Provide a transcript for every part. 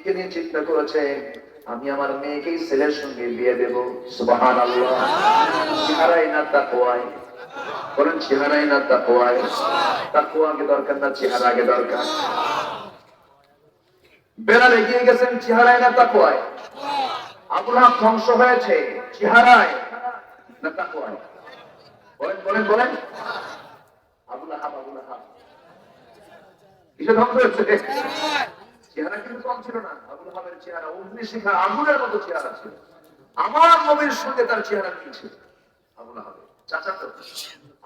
মেয়েকে নিয়ে চিন্তা করেছে আমি আমার মেয়েকেই ছেলের সঙ্গে বিয়ে দেব। সুবাহান আল্লাহ চেহারাই না তাকোয়াই বলেন চেহারাই না তাকোয়াই তাকোয়া আগে দরকার না চেহারা আগে দরকার। বেলাল এগিয়ে গেছেন চেহারায় না তাকোয়ায় ধ্বংস হয়েছে চেহারায় না তাকোয়ায় বলেন বলেন বলেন। আবুল হাব আবুল হাব কিসে ধ্বংস হয়েছে? চেহারা কিন্তু কম ছিল না। আবুল হাবের চেহারা অগ্নি শিখা আগুনের মতো চেহারা ছিল। আমার নবীর সঙ্গে তার চেহারা আবুল হাবের চাচা তো।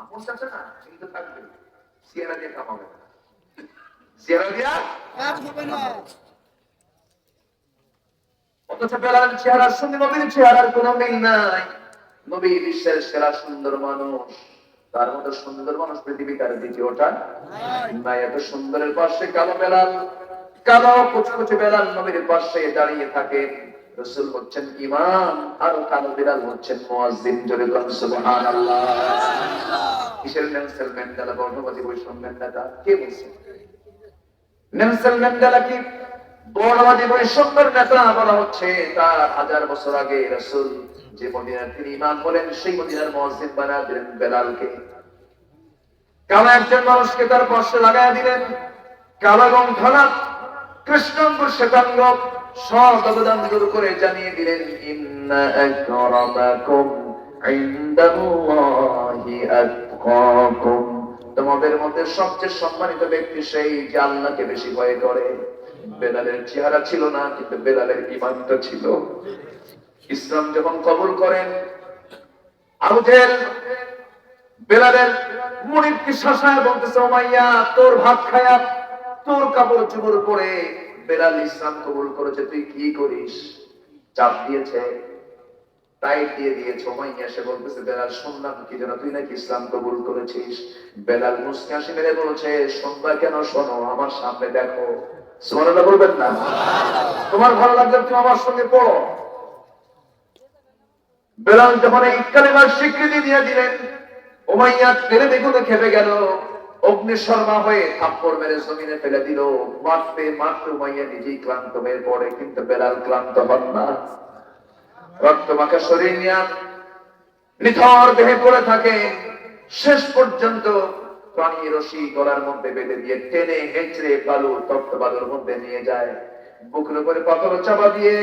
আপন চাচা না কিন্তু থাকবে। চেহারা দিয়ে কামাবে না। চেহারা দিয়া অথচ বেলালের চেহারার সঙ্গে নবীর চেহারার কোনো মিল নাই। নবী বিশ্বের সেরা সুন্দর মানুষ। তার মতো সুন্দর মানুষ পৃথিবীতে আর দ্বিতীয়টা নাই। এত সুন্দরের পাশে কালো বেলাল। কালো কুচু কুচু বেলাল নবীর পাশে দাঁড়িয়ে থাকে। রসুল হচ্ছেন ইমাম? আর কালো বেলাল হচ্ছেন মুয়াজ্জিন জোরে বলেন কিসের ম্যান্ডেলা বর্ণবাদী নেতা কে ম্যান্ডেলা কি বর্ণবাদী নেতা বলা হচ্ছে? তার হাজার বছর আগে রসুল যে মদিনার তিনি ইমাম বলেন, সেই মদিনার মসজিদ বানা দিলেন বেলালকে। কালো একজন মানুষকে তার পাশে লাগাই দিলেন। কালো এবং কৃষ্ণাঙ্গ শ্বেতাঙ্গ সব অবদান দূর করে জানিয়ে দিলেন তোমাদের মধ্যে সবচেয়ে সম্মানিত ব্যক্তি সেই যে আল্লাহকে বেশি ভয় করে। বেলালের চেহারা ছিল না, কিন্তু বেলালের ইমানটা ছিল। ইসলাম যখন কবুল করেন আবু জেহেল বেলালের মুনিবকে শাসায় বলতেছে, ওমাইয়া, তোর ভাত খায়া তোর কাপড় চুপড় পরে বেলাল ইসলাম কবুল করেছে, তুই কি করিস? চাপ দিয়েছে, টাইট দিয়ে দিয়েছে ওমাইয়া সে বলতেছে, বেলাল, শুনলাম কি যেন তুই নাকি ইসলাম কবুল করেছিস? বেলাল মেরে বলেছে, শুনবা কেন, শোনো, আমার সামনে দেখো। সোমানাটা বলবেন না। তোমার ভালো লাগলে তুমি আমার সঙ্গে পড়ো। বেলাল যখন এই কালেমার স্বীকৃতি দিয়ে দিলেন ওমাইয়া তেলে বেগুনে খেপে গেল। অগ্নি শর্মা হয়ে থাপ্পড় মেরে জমিনে ফেলে দিল। মারতে মারতে উমাইয়া নিজেই ক্লান্ত হয়ে পড়ে কিন্তু বেলাল ক্লান্ত হন না। রক্ত মাখা শরীর নিয়ে নিথর দেহে পড়ে থাকে। শেষ পর্যন্ত প্রাণী রশি গলার মধ্যে বেঁধে দিয়ে টেনে হেঁচড়ে বালু তপ্ত বালুর মধ্যে নিয়ে যায়। বুকের উপরে পাথর চাপা দিয়ে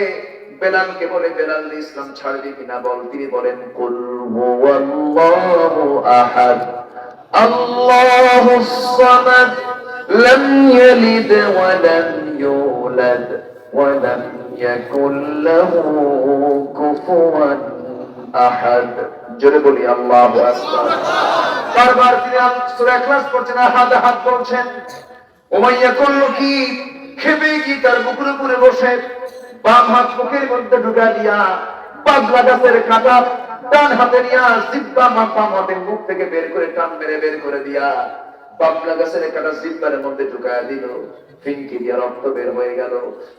বেলালকে বলে, বেলাল, ইসলাম ছাড়বি কিনা বল? তিনি বলেন, কুল হুয়াল্লাহু আহাদ। লাম ইয়ালিদ ওয়া লাম ইউলাদ ওয়া লাম ইয়াকুল লাহু কুফুয়ান আহাদ। জোরে বলি, আল্লাহু বারবার তিনি সূরা ইখলাস পড়ছেন, আহাদ আহাদ বলছেন। উমাইয়া করল কি খেপে কি তার বুকুর উপরে বসে? বাম হাত মুখের মধ্যে ঢুকা দিয়া পাগলা গাছের কাটা ডান হাতে নিয়া জিব্বা মাপা মাপে মুখ থেকে বের করে টান মেরে বের করে দিয়া পাগলা গাছের একটা জিব্বার মধ্যে ঢুকায় দিল। ফিনকি দিয়া রক্ত বের হয়ে গেল।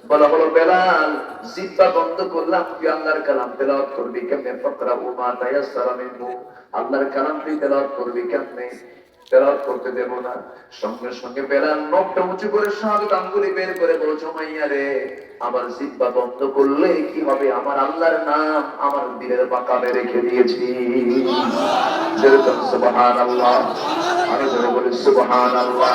বলা হলো, বেলাল, জিব্বা বন্ধ করলাম তুই আল্লাহর কালাম তেলাওয়াত করবি কেমনে? ফকরা উমা তায়াসসারা মিনহু। আল্লাহর কালাম তুই তেলাওয়াত করবি কেমনে? তেলাওয়াত করতে দেব না। সঙ্গে সঙ্গে নখটা উঁচু করে আঙ্গুলি বের করে বলছো মাইয়া রে, আমার জিব্বা বন্ধ করলে কি হবে? আমার আল্লাহর নাম আমার রেখে দিয়েছি। যেরকম সুবহানাল্লাহ। আমি ধরে বলি সুবহানাল্লাহ।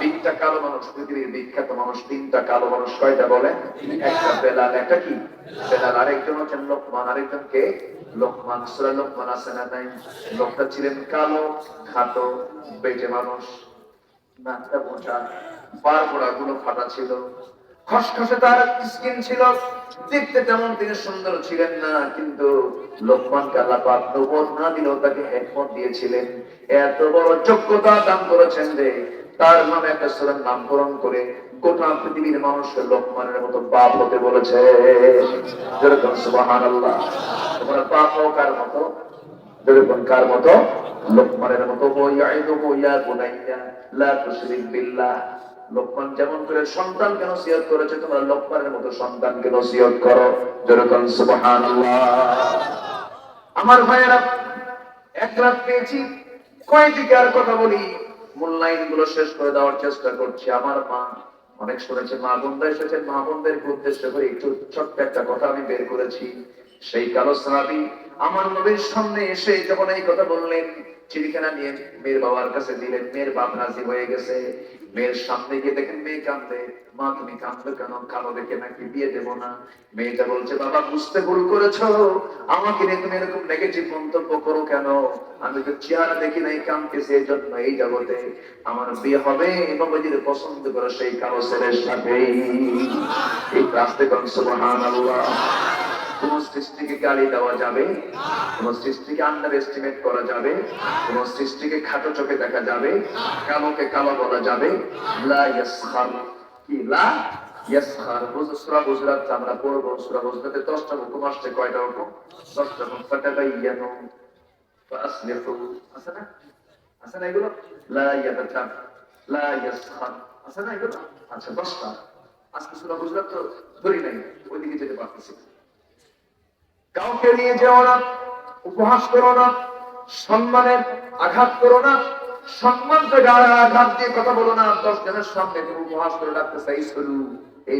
তিনটা কালো মানুষ, পৃথিবীর বিখ্যাত মানুষ, তিনটা কালো মানুষ কয়টা বলে? একটা বেলাল, একটা কি? বেলাল, আরেকজন হচ্ছেন লোকমান, আরেকজন কে? লোকমান সুরা লোকমান আছে না নাই? লোকটা ছিলেন কালো, খাটো বেটে মানুষ। নাকটা মোটা গুলো ফাটা ছিল। খসখসে তার স্কিন ছিল। দেখতে তেমন তিনি সুন্দর ছিলেন না, কিন্তু পাক নবুয়ত না দিলেও তাকে হেকমত দিয়েছিলেন। এত বড় যোগ্যতা দান করেছেন যে তার নামে একটা সুরার নামকরণ করে গোটা পৃথিবীর মানুষকে লোকমানের মতো বাপ হতে বলেছে। যেরকম সুবহানাল্লাহ, তোমরা বাপ মতো? আমার ভাইয়েরা, এক রাত পেয়েছি কয়দিকে আর কথা বলি। মূল্যায়নগুলো শেষ করে দেওয়ার চেষ্টা করছি। আমার মা অনেক শুনেছে মা বোনরা এসেছেন। মা বোনদেরকে উদ্দেশ্য করে একটু ছোট্ট একটা কথা আমি বের করেছি। সেই কালো সাহাবি আমার নবীর সামনে এসে যখন এই কথা বললেন, চিড়িখানা নিয়ে মেয়ের বাবার কাছে দিলেন। মেয়ের বাপ রাজি হয়ে গেছে। মেয়ের সামনে গিয়ে দেখেন, মেয়ে কান্দে মা, তুমি কান্দো কেন? কালো দেখে নাকি বিয়ে দেবো না? মেয়েটা বলছে, বাবা, বুঝতে ভুল করেছ। আমাকে নিয়ে তুমি এরকম নেগেটিভ মন্তব্য করো কেন? আমি তো চেহারা দেখি নাই কান্দতেছি এই জন্য এই জগতে। আমার বিয়ে হবে নবজির পছন্দ করে সেই কালো ছেলের সাথে এই রাস্তে কন সুবহানাল্লাহ। কোন সৃষ্টিকে গালি দেওয়া যাবে, কোন সৃষ্টিকে আন্ডার এস্টিমেট করা যাবে, কোন সৃষ্টিকে খাটো চোখে দেখা যাবে, কালোকে কালো বলা যাবে। লা ইয়াসখার, কি লা ইয়াসখার? সূরা হুজুরাত আমরা পড়ব, সূরা হুজুরাতে 10টা হুকুম আসছে, কয়টা হুকুম 10টা হুকুম আছে না? আছে না এগুলো? লা লা ইয়াসখার, আছে না এগুলো? আচ্ছা 10টা আজকে সূরা হুজুরাত তো ধরি নাই, ওইদিকে যেতে পারতেছি। কাউকে নিয়ে যেও না, উপহাস করো না, সম্মানের আঘাত করো না, সম্মান আঘাত দিয়ে কথা বলো না দশ জনের সামনে উপহাস করে রাখতে চাইছ। এই